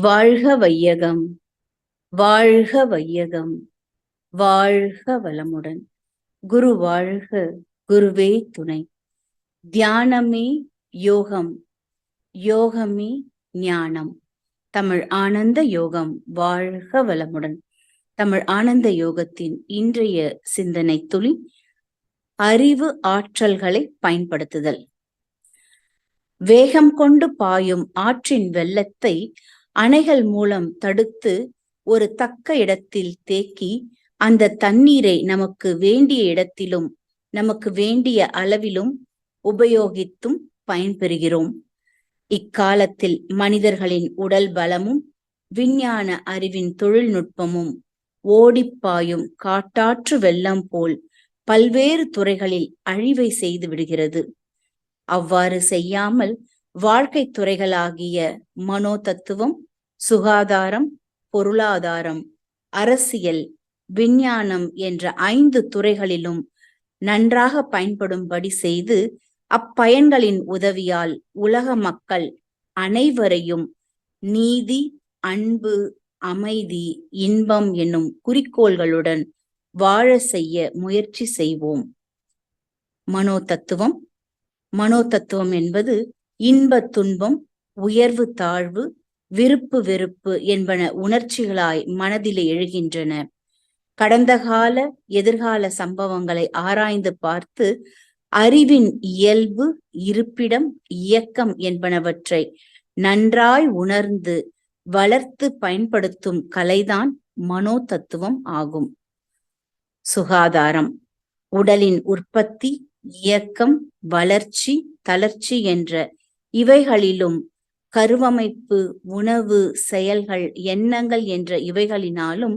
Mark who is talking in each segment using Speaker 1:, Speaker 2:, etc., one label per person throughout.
Speaker 1: வாழ்க வையகம் வாழ்க வையகம் வாழ்க வளமுடன். குரு வாழ்க குருவே துணை. தியானமே யோகம் யோகமே ஞானம். தமிழ் ஆனந்த யோகம் வாழ்க வளமுடன். தமிழ் ஆனந்த யோகத்தின் இன்றைய சிந்தனை துளி அறிவு ஆற்றல்களை பயன்படுத்துதல். வேகம் கொண்டு பாயும் ஆற்றின் வெள்ளத்தை அணைகள் மூலம் தடுத்து ஒரு தக்க இடத்தில் தேக்கி அந்த தண்ணீரை நமக்கு வேண்டிய இடத்திலும் நமக்கு வேண்டிய அளவிலும் உபயோகித்தும் பயன்பெறுகிறோம். இக்காலத்தில் மனிதர்களின் உடல் பலமும் விஞ்ஞான அறிவின் தொழில்நுட்பமும் ஓடிப்பாயும் காட்டாற்று வெள்ளம் போல் பல்வேறு துறைகளில் அழிவை செய்து விடுகிறது. அவ்வாறு செய்யாமல் வாழ்க்கை துறைகளாகிய மனோ தத்துவம் சுகாதாரம் பொருளாதாரம் அரசியல் விஞ்ஞானம் என்ற ஐந்து துறைகளிலும் நன்றாக பயன்படும்படி செய்து அப்பயன்களின் உதவியால் உலக மக்கள் அனைவரையும் நீதி அன்பு அமைதி இன்பம் என்னும் குறிக்கோள்களுடன் வாழ செய்ய முயற்சி செய்வோம். மனோ தத்துவம் மனோ தத்துவம் என்பது இன்ப துன்பம் உயர்வு தாழ்வு விருப்பு வெறுப்பு என்பன உணர்ச்சிகளாய் மனதிலே எழுகின்றன. கடந்த கால எதிர்கால சம்பவங்களை ஆராய்ந்து பார்த்து அறிவின் இயல்பு இருப்பிடம் இயக்கம் என்பனவற்றை நன்றாய் உணர்ந்து வளர்த்து பயன்படுத்தும் கலைதான் மனோ தத்துவம் ஆகும். சுகாதாரம். உடலின் உற்பத்தி இயக்கம் வளர்ச்சி தளர்ச்சி என்ற இவைகளிலும் கருவமைப்பு உணவு செயல்கள் எண்ணங்கள் என்ற இவைகளினாலும்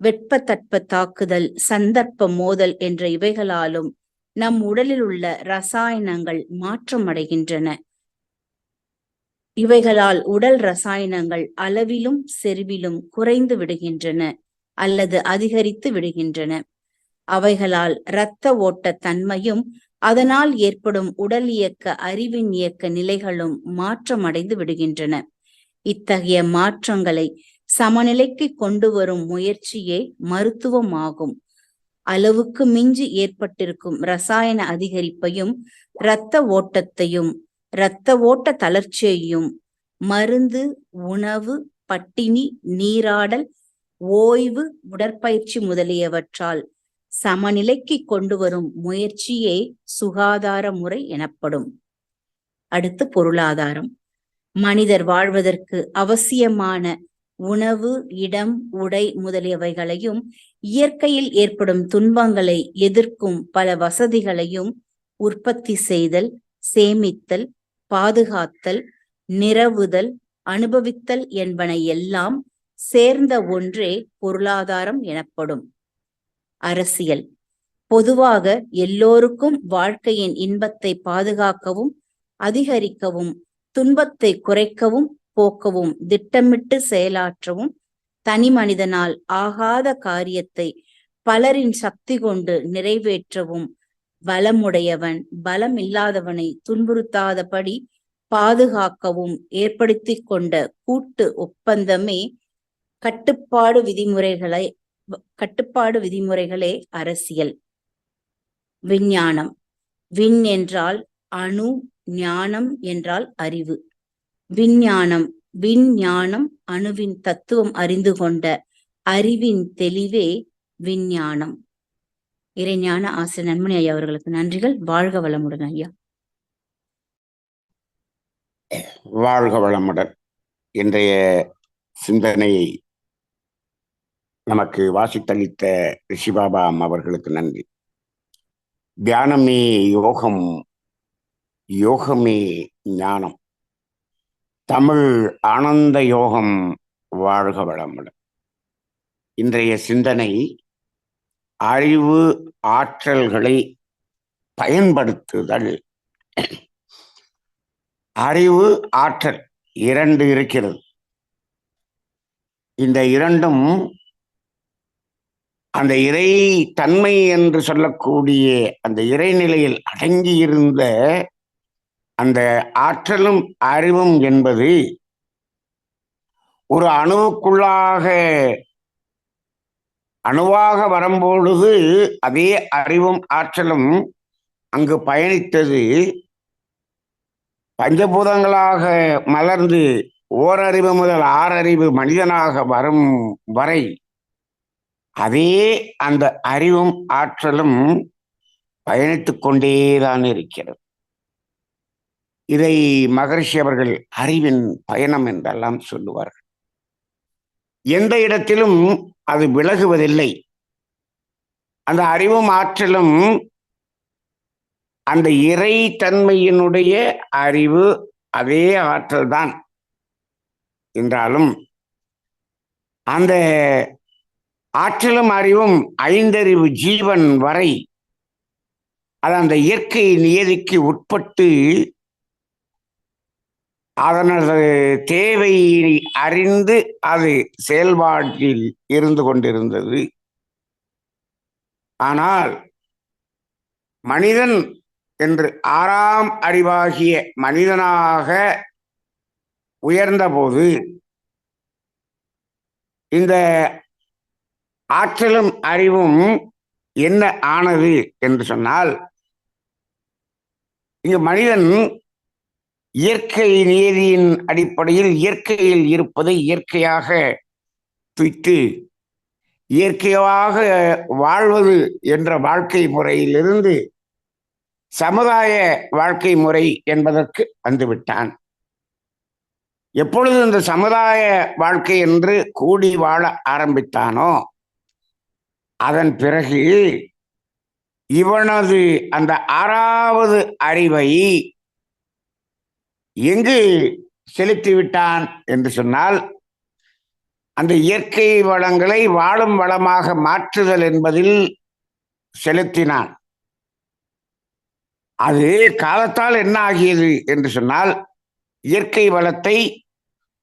Speaker 1: வெட்பத்தட்ப தாக்குதல் சந்தர்ப்ப மோதல் என்ற இவைகளாலும் நம் உடலில் உள்ள ரசாயனங்கள் மாற்றமடைகின்றன இவைகளால் உடல் ரசாயனங்கள் அளவிலும் செறிவிலும் குறைந்து விடுகின்றன அல்லது அதிகரித்து விடுகின்றன. அவைகளால் இரத்த ஓட்ட தன்மையும் அதனால் ஏற்படும் உடல் இயக்க அறிவின் இயக்க நிலைகளும் மாற்றமடைந்து விடுகின்றன. இத்தகைய மாற்றங்களை சமநிலைக்கு கொண்டு வரும் முயற்சியே மருத்துவமாகும். அளவுக்கு மிஞ்சி ஏற்பட்டிருக்கும் ரசாயன அதிகரிப்பையும் இரத்த ஓட்டத்தையும் இரத்த ஓட்ட தளர்ச்சியையும் மருந்து உணவு பட்டினி நீராடல் ஓய்வு உடற்பயிற்சி முதலியவற்றால் சமநிலைக்கு கொண்டு வரும் முயற்சியே சுகாதார முறை எனப்படும். அடுத்து பொருளாதாரம். மனிதர் வாழ்வதற்கு அவசியமான உணவு இடம் உடை முதலியவைகளையும் இயற்கையில் ஏற்படும் துன்பங்களை எதிர்க்கும் பல வசதிகளையும் உற்பத்தி செய்தல் சேமித்தல் பாதுகாத்தல் நிரவுதல் அனுபவித்தல் என்பன எல்லாம் சேர்ந்த ஒன்றே பொருளாதாரம் எனப்படும். அரசியல். பொதுவாக எல்லோருக்கும் வாழ்க்கையின் இன்பத்தை பாதுகாக்கவும் அதிகரிக்கவும் துன்பத்தை குறைக்கவும் போக்கவும் திட்டமிட்டு செயலாற்றவும் தனி மனிதனால் ஆகாத காரியத்தை பலரின் சக்தி கொண்டு நிறைவேற்றவும் பலமுடையவன் பலம் இல்லாதவனை துன்புறுத்தாதபடி பாதுகாக்கவும் ஏற்படுத்தி கொண்ட கூட்டு ஒப்பந்தமே கட்டுப்பாடு விதிமுறைகளை கட்டுப்பாடு விதிமுறைகளே அரசியல். விஞ்ஞானம். விண் என்றால் அணு ஞானம் என்றால் அறிவு. விஞ்ஞானம். விஞ்ஞானம் அணுவின் தத்துவம் அறிந்து கொண்ட அறிவின் தெளிவே விஞ்ஞானம். இறைஞான ஆசிரியர் நன்மணி ஐயா அவர்களுக்கு நன்றிகள். வாழ்க வளமுடன் ஐயா.
Speaker 2: வாழ்க வளமுடன். இன்றைய சிந்தனையை நமக்கு வாசித்தளித்த ரிஷிபாபா அவர்களுக்கு நன்றி. தியானமே யோகம் யோகமே ஞானம். தமிழ் ஆனந்த யோகம் வாழ்க வளமுடன். இன்றைய சிந்தனை அறிவு ஆற்றல்களை பயன்படுத்துதல். அறிவு ஆற்றல் இரண்டு இருக்கிறது. இந்த இரண்டும் அந்த இறை தன்மை என்று சொல்லக்கூடிய அந்த இறைநிலையில் அடங்கியிருந்த அந்த ஆற்றலும் அறிவும் என்பது ஒரு அணுவுக்குள்ளாக அணுவாக வரும்பொழுது அதே அறிவும் ஆற்றலும் அங்கு பயணித்தது. பஞ்சபூதங்களாக மலர்ந்து ஓரறிவு முதல் ஆறறிவு மனிதனாக வரும் வரை அதே அந்த அறிவும் ஆற்றலும் பயணித்துக் கொண்டேதான் இருக்கிறது. இதை மகர்ஷி அவர்கள் அறிவின் பயணம் என்றெல்லாம் சொல்லுவார்கள். எந்த இடத்திலும் அது விலகுவதில்லை. அந்த அறிவும் ஆற்றலும் அந்த இறை தன்மையினுடைய அறிவு அதே ஆற்றல் தான் என்றாலும் அந்த ஆற்றலும் அறிவும் ஐந்தறிவு ஜீவன் வரை அது அந்த இயற்கை நியதிக்கு உட்பட்டு அதனது தேவை அறிந்து அது செயல்பாட்டில் இருந்து கொண்டிருந்தது. ஆனால் மனிதன் என்று ஆறாம் அறிவாகிய மனிதனாக உயர்ந்தபோது இந்த ஆற்றலும் அறிவும் என்ன ஆனது என்று சொன்னால் இங்கு மனிதன் இயற்கை நியதியின் அடிப்படையில் இயற்கையில் இருப்பதை இயற்கையாக துய்த்து இயற்கையாக வாழ்வது என்ற வாழ்க்கை முறையிலிருந்து சமுதாய வாழ்க்கை முறை என்பதற்கு வந்துவிட்டான். எப்பொழுது இந்த சமுதாய வாழ்க்கை என்று கூடி வாழ ஆரம்பித்தானோ அதன் பிறகு இவனது அந்த ஆறாவது அறிவை எங்கு செலுத்திவிட்டான் என்று சொன்னால் அந்த இயற்கை வளங்களை வாழும் வளமாக மாற்றுதல் என்பதில் செலுத்தினான். அது காலத்தால் என்ன ஆகியது என்று சொன்னால் இயற்கை வளத்தை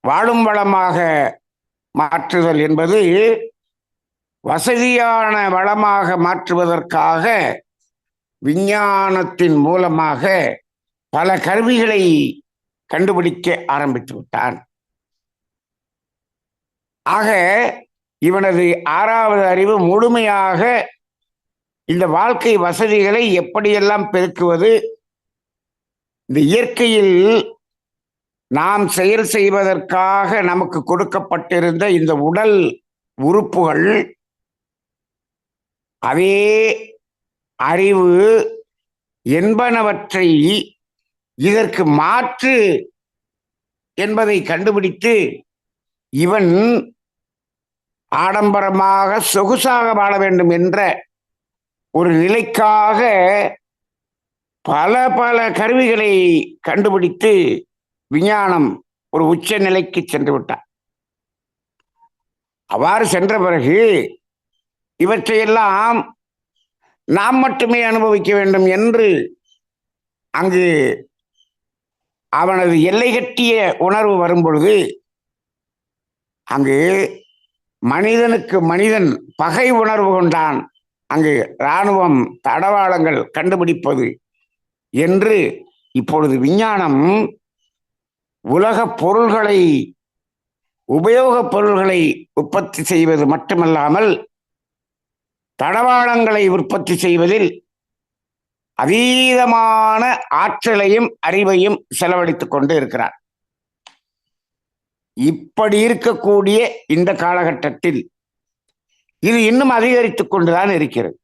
Speaker 2: வாழும் வளமாக மாற்றுதல் என்பது வசதியான வளமாக மாற்றுவதற்காக விஞ்ஞானத்தின் மூலமாக பல கருவிகளை கண்டுபிடிக்க ஆரம்பித்து விட்டான். ஆக இவனது ஆறாவது அறிவு முழுமையாக இந்த வாழ்க்கை வசதிகளை எப்படியெல்லாம் பெருக்குவது? இந்த இயற்கையில் நாம் செயல் செய்வதற்காக நமக்கு கொடுக்கப்பட்டிருந்த இந்த உடல் உறுப்புகள் அதே அறிவு என்பனவற்றை இதற்கு மாற்று என்பதை கண்டுபிடித்து இவன் ஆடம்பரமாக சொகுசாக வாழ வேண்டும் என்ற ஒரு நிலைக்காக பல பல கருவிகளை கண்டுபிடித்து விஞ்ஞானம் ஒரு உச்ச நிலைக்கு சென்று விட்டார் அவ்வாறு சென்ற பிறகு இவற்றையெல்லாம் நாம் மட்டுமே அனுபவிக்க வேண்டும் என்று அங்கு அவனது எல்லை கட்டிய உணர்வு வரும்பொழுது அங்கு மனிதனுக்கு மனிதன் பகை உணர்வு கொண்டான். அங்கு இராணுவம் தடவாளங்கள் கண்டுபிடிப்பது என்று இப்பொழுது விஞ்ஞானம் உலக பொருள்களை உபயோகப் பொருள்களை உற்பத்தி செய்வது மட்டுமல்லாமல் தடவாளங்களை உற்பத்தி செய்வதில் அதீதமான ஆற்றலையும் அறிவையும் செலவழித்துக் கொண்டு இருக்கிறார். இப்படி இருக்கக்கூடிய இந்த காலகட்டத்தில் இது இன்னும் அதிகரித்துக் கொண்டுதான் இருக்கிறது.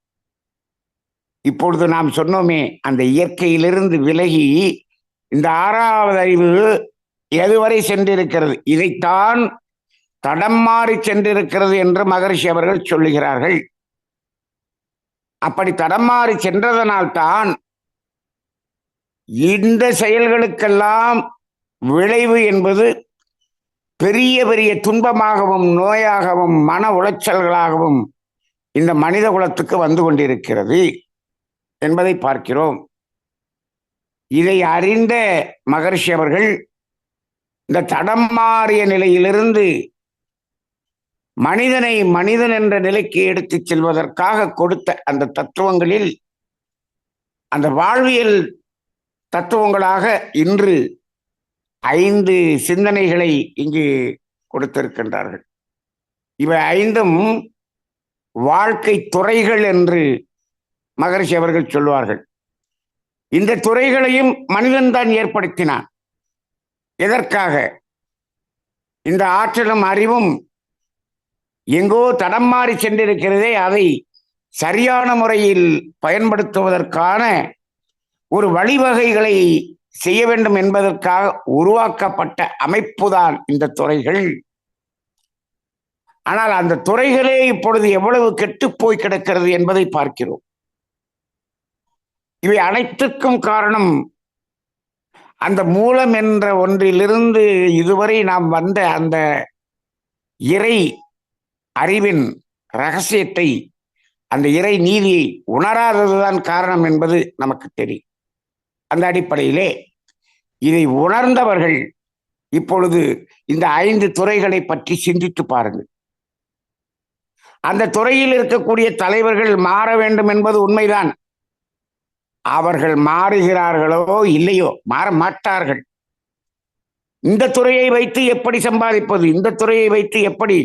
Speaker 2: இப்பொழுது நாம் சொன்னோமே அந்த இயற்கையிலிருந்து விலகி இந்த ஆறாவது அறிவு எதுவரை சென்றிருக்கிறது? இதைத்தான் தடம் மாறி சென்றிருக்கிறது என்று மகரிஷி அவர்கள் சொல்லுகிறார்கள். அப்படி தடம் மாறி சென்றதனால்தான் இந்த செயல்களுக்கெல்லாம் விளைவு என்பது பெரிய பெரிய துன்பமாகவும் நோயாகவும் மன உளைச்சல்களாகவும் இந்த மனித குலத்துக்கு வந்து கொண்டிருக்கிறது என்பதை பார்க்கிறோம். இதை அறிந்த மகர்ஷி அவர்கள் இந்த தடம் மாறிய நிலையிலிருந்து மனிதனை மனிதன் என்ற நிலைக்கு எடுத்துச் செல்வதற்காக கொடுத்த அந்த தத்துவங்களில் அந்த வாழ்வியல் தத்துவங்களாக இன்று ஐந்து சிந்தனைகளை இங்கு கொடுத்திருக்கின்றார்கள். இவை ஐந்தும் வாழ்க்கை துறைகள் என்று மகரிஷி அவர்கள் சொல்வார்கள். இந்த துறைகளையும் மனிதன் தான் ஏற்படுத்தினான். எதற்காக? இந்த ஆற்றலும் அறிவும் எங்கோ தடம் மாறி சென்றிருக்கிறதே அதை சரியான முறையில் பயன்படுத்துவதற்கான ஒரு வழிவகைகளை செய்ய வேண்டும் என்பதற்காக உருவாக்கப்பட்ட அமைப்புதான் இந்த துறைகள். ஆனால் அந்த துறைகளே இப்பொழுது எவ்வளவு கெட்டுப் போய் கிடக்கிறது என்பதை பார்க்கிறோம். இவை அனைத்துக்கும் காரணம் அந்த மூலம் என்ற ஒன்றிலிருந்து இதுவரை நாம் வந்த அந்த இறை அறிவின் ரகசியத்தை அந்த இறை நீதியை உணராததுதான் காரணம் என்பது நமக்கு தெரியும். அந்த அடிப்படையிலே இதை உணர்ந்தவர்கள் இப்பொழுது இந்த ஐந்து துறைகளை பற்றி சிந்தித்து பாருங்கள். அந்த துறையில் இருக்கக்கூடிய தலைவர்கள் மாற வேண்டும் என்பது உண்மைதான். அவர்கள் மாறுகிறார்களோ இல்லையோ மாற மாட்டார்கள். இந்த துறையை வைத்து எப்படி சம்பாதிப்பது? இந்த துறையை வைத்து எப்படி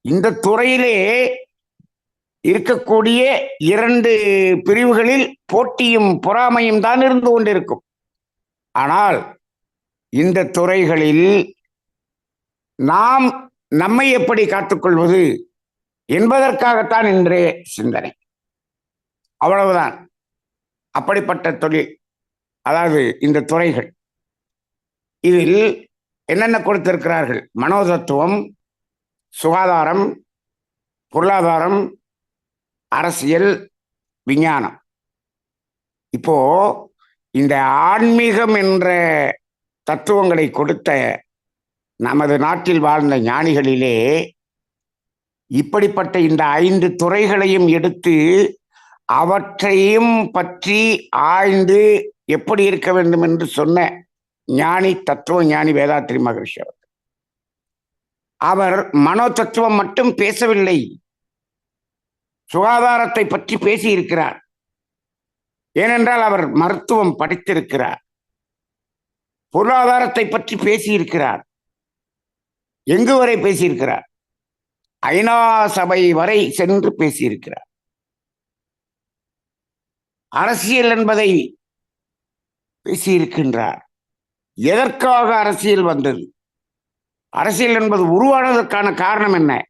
Speaker 2: இந்த துறையிலே இருக்கக்கூடிய இரண்டு பிரிவுகளில் போட்டியும் பொறாமையும் தான் இருந்து கொண்டிருக்கும். ஆனால் இந்த துறைகளில் நாம் நம்மை எப்படி காத்துக்கொள்வது என்பதற்காகத்தான் இன்றைய சிந்தனை. அவ்வளவுதான். அப்படிப்பட்ட தொழில் அதாவது இந்த துறைகள். இதில் என்னென்ன கொடுத்திருக்கிறார்கள்? மனோதத்துவம் சுகாதாரம் பொருளாதாரம் அரசியல் விஞ்ஞானம். இப்போ இந்த ஆன்மீகம் என்ற தத்துவங்களை கொடுத்த நமது நாட்டில் வாழ்ந்த ஞானிகளிலே இப்படிப்பட்ட இந்த ஐந்து துறைகளையும் எடுத்து அவற்றையும் பற்றி ஆய்ந்து எப்படி இருக்க வேண்டும் என்று சொன்ன ஞானி தத்துவ ஞானி வேதாத்திரி மகரிஷி அவர் மனோ தத்துவம் மட்டும் பேசவில்லை. சுகாதாரத்தை பற்றி பேசியிருக்கிறார். ஏனென்றால் அவர் மருத்துவம் படித்திருக்கிறார். பொருளாதாரத்தை பற்றி பேசியிருக்கிறார். எங்கு வரை பேசியிருக்கிறார்? ஐநா சபை வரை சென்று பேசியிருக்கிறார். அரசியல் என்பதை பேசியிருக்கின்றார். எதற்காக அரசியல் வந்தது? அரசியல் என்பது உருவானதற்கான காரணம் என்ன?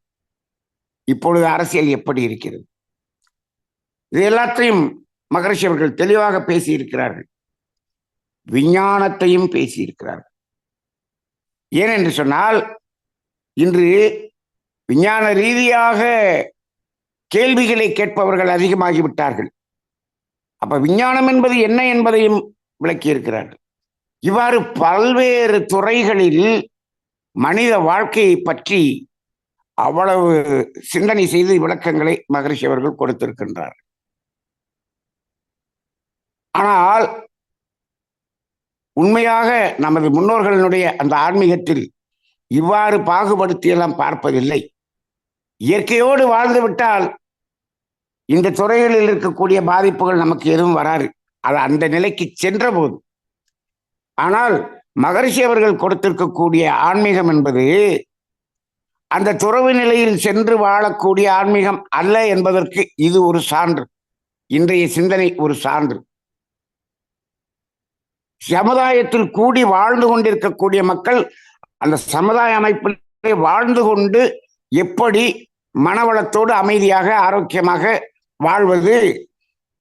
Speaker 2: இப்பொழுது அரசியல் எப்படி இருக்கிறது? இது எல்லாத்தையும் மகரிஷி அவர்கள் தெளிவாக பேசியிருக்கிறார்கள். விஞ்ஞானத்தையும் பேசியிருக்கிறார்கள். ஏனென்று சொன்னால் இன்று விஞ்ஞான ரீதியாக கேள்விகளை கேட்பவர்கள் அதிகமாகிவிட்டார்கள். அப்ப விஞ்ஞானம் என்பது என்ன என்பதையும் விளக்கியிருக்கிறார்கள். இவ்வாறு பல்வேறு துறைகளில் மனித வாழ்க்கையை பற்றி அவ்வளவு சிந்தனை செய்து விளக்கங்களை மகரிஷி அவர்கள் கொடுத்திருக்கின்றார். ஆனால் உண்மையாக நமது முன்னோர்களினுடைய அந்த ஆன்மீகத்தில் இவ்வாறு பாகுபடுத்தியெல்லாம் பார்ப்பதில்லை. இயற்கையோடு வாழ்ந்து விட்டால் இந்த துறைகளில் இருக்கக்கூடிய பாதிப்புகள் நமக்கு எதுவும் வராது. அது அந்த நிலைக்கு சென்ற போது ஆனால் மகரிஷி அவர்கள் கொடுத்திருக்கக்கூடிய ஆன்மீகம் என்பது அந்த துறவு நிலையில் சென்று வாழக்கூடிய ஆன்மீகம் அல்ல என்பதற்கு இது ஒரு சான்று. இன்றைய சிந்தனை ஒரு சான்று. சமுதாயத்தில் கூடி வாழ்ந்து கொண்டிருக்கக்கூடிய மக்கள் அந்த சமுதாய அமைப்பிலே வாழ்ந்து கொண்டு எப்படி மனவளத்தோடு அமைதியாக ஆரோக்கியமாக வாழ்வது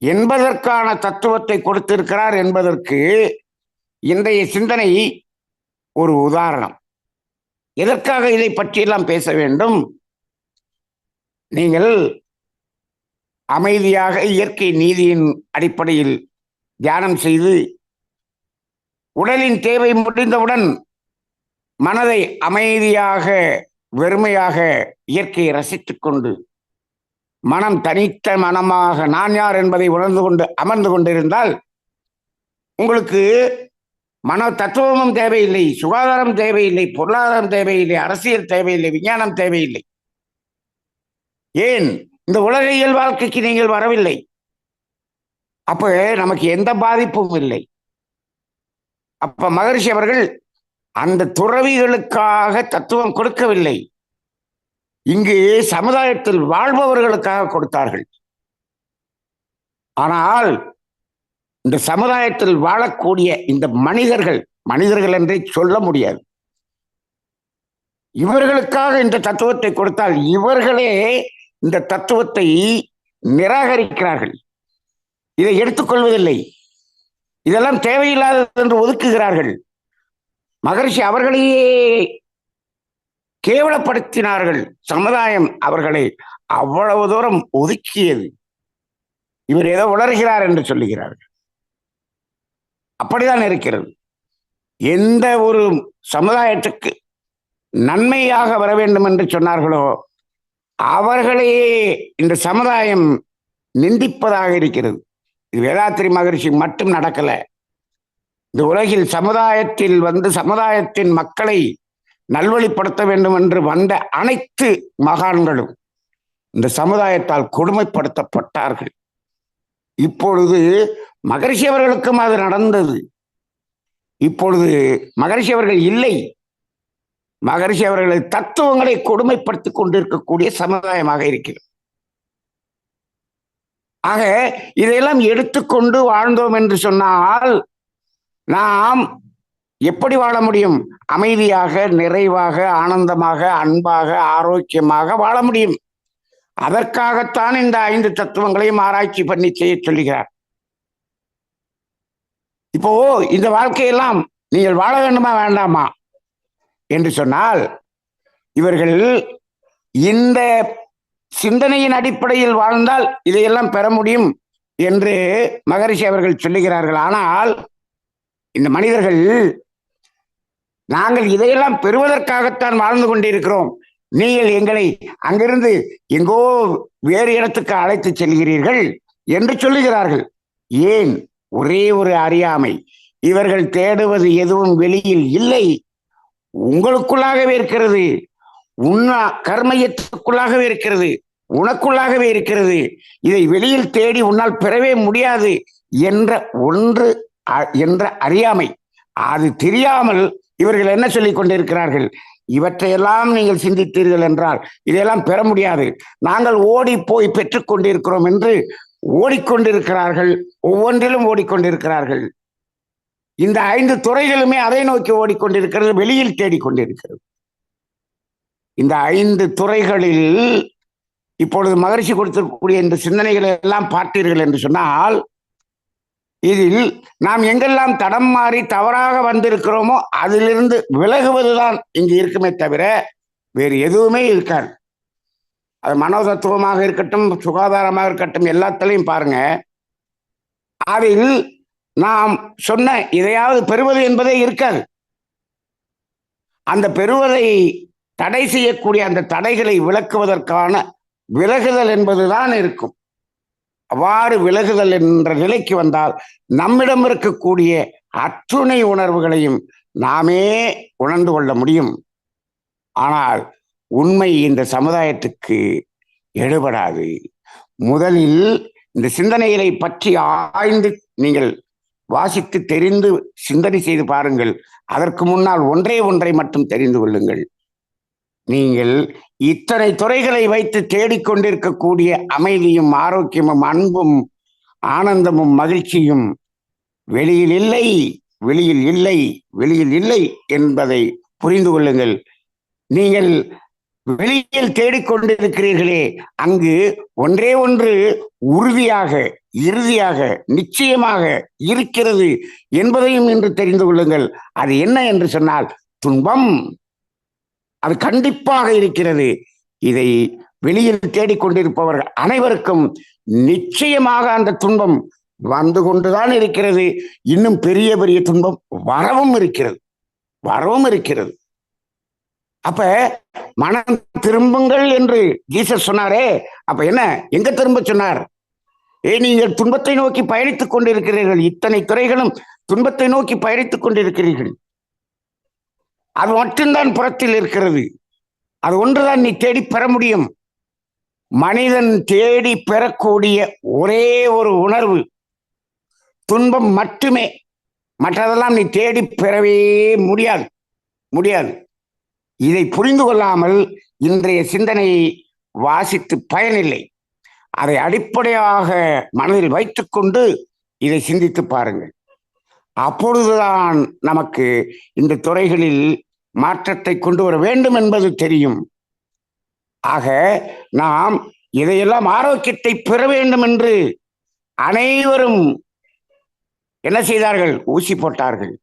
Speaker 2: என்பதற்கான தத்துவத்தை கொடுத்திருக்கிறார் என்பதற்கு இன்றைய சிந்தனை ஒரு உதாரணம். எதற்காக இதை பற்றியெல்லாம் பேச வேண்டும்? நீங்கள் அமைதியாக இயற்கை நீதியின் அடிப்படையில் தியானம் செய்து உடலின் தேவை முடிந்தவுடன் மனதை அமைதியாக வெறுமையாக இயற்கையை ரசித்துக் கொண்டு மனம் தனித்த மனமாக நான் யார் என்பதை உணர்ந்து கொண்டு அமர்ந்து கொண்டிருந்தால் உங்களுக்கு மன தத்துவமும் தேவையில்லை சுகாதாரம் தேவையில்லை பொருளாதாரம் தேவையில்லை அரசியல் தேவையில்லை விஞ்ஞானம் தேவையில்லை. ஏன்? இந்த உலக இயல் வாழ்க்கைக்கு நீங்கள் வரவில்லை. அப்ப நமக்கு எந்த பாதிப்பும் இல்லை. அப்ப மகரிஷி அவர்கள் அந்த துறவிகளுக்காக தத்துவம் கொடுக்கவில்லை. இங்கு சமுதாயத்தில் வாழ்பவர்களுக்காக கொடுத்தார்கள். ஆனால் இந்த சமுதாயத்தில் வாழக்கூடிய இந்த மனிதர்கள் மனிதர்கள் என்றே சொல்ல முடியாது. இவர்களுக்காக இந்த தத்துவத்தை கொடுத்தால் இவர்களே இந்த தத்துவத்தை நிராகரிக்கிறார்கள். இதை எடுத்துக்கொள்வதில்லை. இதெல்லாம் தேவையில்லாதது என்று ஒதுக்குகிறார்கள். மகரிஷி அவர்களையே கேவலப்படுத்தினார்கள். சமுதாயம் அவர்களை அவ்வளவு தூரம் ஒதுக்கியது. இவர் ஏதோ உணர்கிறார் என்று சொல்லுகிறார்கள். அப்படிதான் இருக்கிறது. எந்த ஒரு சமுதாயத்துக்கு நன்மையாக வர வேண்டும் என்று சொன்னார்களோ அவர்களையே இந்த சமுதாயம் நிந்திப்பதாக இருக்கிறது. இது வேதாத்திரி மகிழ்ச்சி மட்டும் நடக்கல. இந்த உலகில் சமுதாயத்தில் வந்து சமுதாயத்தின் மக்களை நல்வழிப்படுத்த வேண்டும் என்று வந்த அனைத்து மகான்களும் இந்த சமுதாயத்தால் கொடுமைப்படுத்தப்பட்டார்கள். இப்பொழுது மகரிஷி அவர்களுக்கும் அது நடந்தது. இப்பொழுது மகரிஷி அவர்கள் இல்லை. மகரிஷி அவர்களை தத்துவங்களை கொடுமைப்படுத்திக் கொண்டிருக்கக்கூடிய சமுதாயமாக இருக்கிறது. ஆக இதையெல்லாம் எடுத்துக்கொண்டு வாழ்ந்தோம் என்று சொன்னால் நாம் எப்படி வாழ முடியும்? அமைதியாக நிறைவாக ஆனந்தமாக அன்பாக ஆரோக்கியமாக வாழ முடியும். அதற்காகத்தான் இந்த ஐந்து தத்துவங்களையும் ஆராய்ச்சி பண்ணி செய்ய சொல்லுகிறார். இப்போ இந்த வாழ்க்கையெல்லாம் நீங்கள் வாழ வேண்டுமா வேண்டாமா? என்று சொன்னால் இவர்கள் இந்த சிந்தனையின் அடிப்படையில் வாழ்ந்தால் இதையெல்லாம் பெற முடியும் என்று மகரிஷி அவர்கள் சொல்லுகிறார்கள். ஆனால் இந்த மனிதர்கள் நாங்கள் இதையெல்லாம் பெறுவதற்காகத்தான் வாழ்ந்து கொண்டிருக்கிறோம். நீங்கள் எங்களை அங்கிருந்து எங்கோ வேறு இடத்துக்கு அழைத்து செல்கிறீர்கள் என்று சொல்லுகிறார்கள். ஏன்? ஒரே ஒரு அறியாமை. இவர்கள் தேடுவது எதுவும் வெளியில் இல்லை. உங்களுக்குள்ளாகவே இருக்கிறது. உன்னா கர்மயத்துக்குள்ளாகவே இருக்கிறது. உனக்குள்ளாகவே இருக்கிறது. இதை வெளியில் தேடி உன்னால் பெறவே முடியாது என்ற ஒன்று அ- என்ற அறியாமை. அது தெரியாமல் இவர்கள் என்ன சொல்லிக் கொண்டிருக்கிறார்கள்? இவற்றையெல்லாம் நீங்கள் சிந்தித்தீர்கள் என்றால் இதையெல்லாம் பெற முடியாது. நாங்கள் ஓடி போய் பெற்றுக் கொண்டிருக்கிறோம் என்று ஓடிக்கொண்டிருக்கிறார்கள். ஒவ்வொன்றிலும் ஓடிக்கொண்டிருக்கிறார்கள். இந்த ஐந்து துறைகளுமே அதை நோக்கி ஓடிக்கொண்டிருக்கிறது வெளியில் தேடிக்கொண்டிருக்கிறது. இந்த ஐந்து துறைகளில் இப்பொழுது மகிழ்ச்சி கொடுத்திருக்கக்கூடிய இந்த சிந்தனைகளை எல்லாம் பார்த்தீர்கள் என்று சொன்னால் இதில் நாம் எங்கெல்லாம் தடம் மாறி தவறாக வந்திருக்கிறோமோ அதிலிருந்து விலகுவதுதான் இங்கு இருக்குமே தவிர வேறு எதுவுமே இருக்காது. அது மனோதத்துவமாக இருக்கட்டும் சுகாதாரமாக இருக்கட்டும் எல்லாத்திலையும் பாருங்க. அதில் நாம் சொன்ன இதையாவது பெறுவது என்பதே இருக்காது. அந்த பெறுவதை தடை செய்யக்கூடிய அந்த தடைகளை விளக்குவதற்கான விலகுதல் என்பதுதான் இருக்கும். அவ்வாறு விலகுதல் என்ற நிலைக்கு வந்தால் நம்மிடம் இருக்கக்கூடிய அற்றுணை உணர்வுகளையும் நாமே உணர்ந்து கொள்ள முடியும். ஆனால் உண்மை இந்த சமுதாயத்துக்கு எடுபடாது. முதலில் இந்த சிந்தனைகளை பற்றி ஆய்ந்து நீங்கள் வாசித்து தெரிந்து சிந்தனை செய்து பாருங்கள். அதற்கு முன்னால் ஒன்றே ஒன்றை மட்டும் தெரிந்து கொள்ளுங்கள். நீங்கள் இத்தனை துறைகளை வைத்து தேடிக்கொண்டிருக்கக்கூடிய அமைதியும் ஆரோக்கியமும் அன்பும் ஆனந்தமும் மகிழ்ச்சியும் வெளியில் இல்லை வெளியில் இல்லை வெளியில் இல்லை என்பதை புரிந்து கொள்ளுங்கள். நீங்கள் வெளியில் தேடிக்கொண்டிருக்கிறீர்களே அங்கு ஒன்றே ஒன்று உறுதியாக இறுதியாக நிச்சயமாக இருக்கிறது என்பதையும் இன்று தெரிந்து கொள்ளுங்கள். அது என்ன என்று சொன்னால் துன்பம். அது கண்டிப்பாக இருக்கிறது. இதை வெளியில் தேடிக்கொண்டிருப்பவர்கள் அனைவருக்கும் நிச்சயமாக அந்த துன்பம் வந்து கொண்டுதான் இருக்கிறது. இன்னும் பெரிய பெரிய துன்பம் வரவும் இருக்கிறது. வரவும் இருக்கிறது. அப்ப மனம் திரும்புங்கள் என்று ஜீசஸ் சொன்னாரே. அப்ப என்ன? எங்க திரும்ப சொன்னார்? ஏ நீங்கள் துன்பத்தை நோக்கி பயணித்துக் கொண்டிருக்கிறீர்கள். இத்தனை துறைகளும் துன்பத்தை நோக்கி பயணித்துக் கொண்டிருக்கிறீர்கள். அது மட்டும்தான் புறத்தில் இருக்கிறது. அது ஒன்றுதான் நீ தேடி பெற முடியும். மனிதன் தேடி பெறக்கூடிய ஒரே ஒரு உணர்வு துன்பம் மட்டுமே. மற்றதெல்லாம் நீ தேடி பெறவே முடியாது முடியாது. இதை புரிந்து கொள்ளாமல் இன்றைய சிந்தனையை வாசித்து பயனில்லை. அதை அடிப்படையாக மனதில் வைத்துக்கொண்டு இதை சிந்தித்து பாருங்கள். அப்பொழுதுதான் நமக்கு இந்த துறைகளில் மாற்றத்தை கொண்டு வர வேண்டும் என்பது தெரியும். ஆக நாம் இதையெல்லாம் ஆரோக்கியத்தை பெற வேண்டும் என்று அனைவரும் என்ன செய்தார்கள்? ஊசி போட்டார்கள்.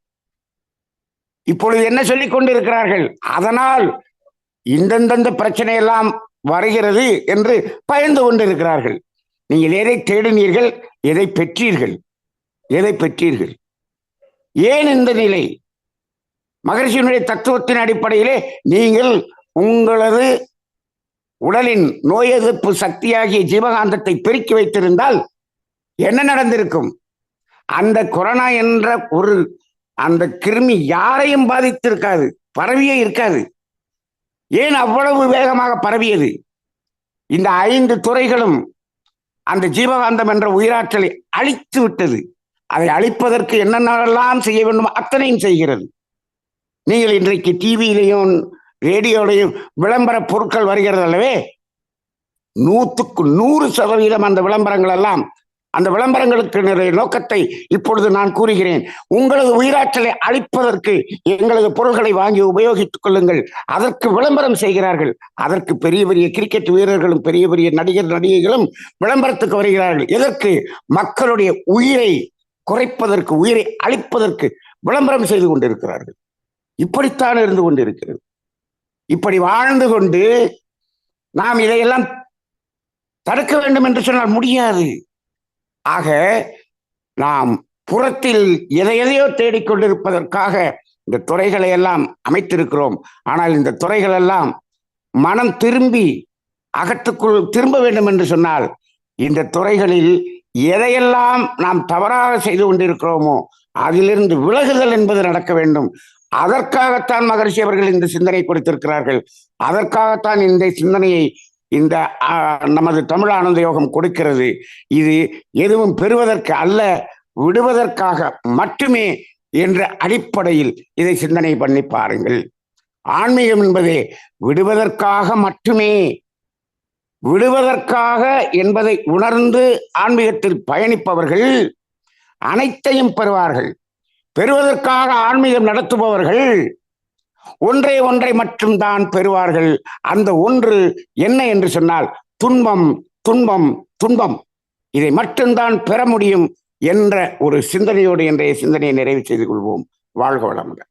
Speaker 2: இப்பொழுது என்ன சொல்லிக் கொண்டிருக்கிறார்கள்? அதனால் இந்தந்தந்த பிரச்சனையெல்லாம் வருகிறது என்று பயந்து கொண்டிருக்கிறார்கள். நீங்கள் எதை தேடினீர்கள்? எதை பெற்றீர்கள்? எதை பெற்றீர்கள்? ஏன் இந்த நிலை? மகரிஷியினுடைய தத்துவத்தின் அடிப்படையிலே நீங்கள் உங்களது உடலின் நோய் எதிர்ப்பு சக்தியாகிய ஜீவகாந்தத்தை பெருக்கி வைத்திருந்தால் என்ன நடந்திருக்கும்? அந்த கொரோனா என்ற ஒரு அந்த கிருமி யாரையும் பாதித்திருக்காது பரவியே இருக்காது. ஏன் அவ்வளவு வேகமாக பரவியது? இந்த ஐந்து துறைகளும் அந்த ஜீவகாந்தம் என்ற உயிராற்றலை அழித்து விட்டது. அதை அழிப்பதற்கு என்னென்னலாம் செய்ய வேண்டும்? அத்தனையும் செய்கிறது. நீங்கள் இன்றைக்கு டிவியிலையும் ரேடியோலையும் விளம்பர பொருட்கள் வருகிறது அல்லவே? நூற்றுக்கு நூறு சதவீதம் அந்த விளம்பரங்கள் எல்லாம் அந்த விளம்பரங்களுக்கு நிறைய நோக்கத்தை இப்பொழுது நான் கூறுகிறேன். உங்களது உயிராற்றலை அழிப்பதற்கு எங்களது பொருள்களை வாங்கி உபயோகித்துக் கொள்ளுங்கள். அதற்கு விளம்பரம் செய்கிறார்கள். அதற்கு பெரிய பெரிய கிரிக்கெட் வீரர்களும் பெரிய பெரிய நடிகர் நடிகைகளும் விளம்பரத்துக்கு வருகிறார்கள். எதற்கு? மக்களுடைய உயிரை குறைப்பதற்கு உயிரை அழிப்பதற்கு விளம்பரம் செய்து கொண்டிருக்கிறார்கள். இப்படித்தான் இருந்து கொண்டிருக்கிறது. இப்படி வாழ்ந்து கொண்டு நாம் இதையெல்லாம் தடுக்க வேண்டும் என்று சொன்னால் முடியாது. ஆக நாம் புறத்தில் எதை எதையோ தேடிக்கொண்டிருப்பதற்காக இந்த துறைகளை எல்லாம் அமைத்திருக்கிறோம். ஆனால் இந்த துறைகள் எல்லாம் மனம் திரும்பி அகத்துக்குள் திரும்ப வேண்டும் என்று சொன்னால் இந்த துறைகளில் எதையெல்லாம் நாம் தவறாக செய்து கொண்டிருக்கிறோமோ அதிலிருந்து விலகுதல் என்பது நடக்க வேண்டும். அதற்காகத்தான் மகரிஷி அவர்கள் இந்த சிந்தனை கொடுத்திருக்கிறார்கள். அதற்காகத்தான் இந்த சிந்தனையை இந்த நமது தமிழ் ஆனந்த யோகம் கொடுக்கிறது. இது எதுவும் பெறுவதற்கு அல்ல விடுவதற்காக மட்டுமே என்ற அடிப்படையில் இதை சிந்தனை பண்ணி பாருங்கள். ஆன்மீகம் என்பதே விடுவதற்காக மட்டுமே விடுவதற்காக என்பதை உணர்ந்து ஆன்மீகத்தில் பயணிப்பவர்கள் அனைத்தையும் பெறுவார்கள். பெறுவதற்காக ஆன்மீகம் நடத்துபவர்கள் ஒன்றே ஒன்றை மட்டும்தான் பெறுவார்கள். அந்த ஒன்று என்ன என்று சொன்னால் துன்பம் துன்பம் துன்பம். இதை மட்டும்தான் பெற முடியும் என்ற ஒரு சிந்தனையோடு இன்றைய சிந்தனையை நிறைவு செய்து கொள்வோம். வாழ்க வளமுடன்.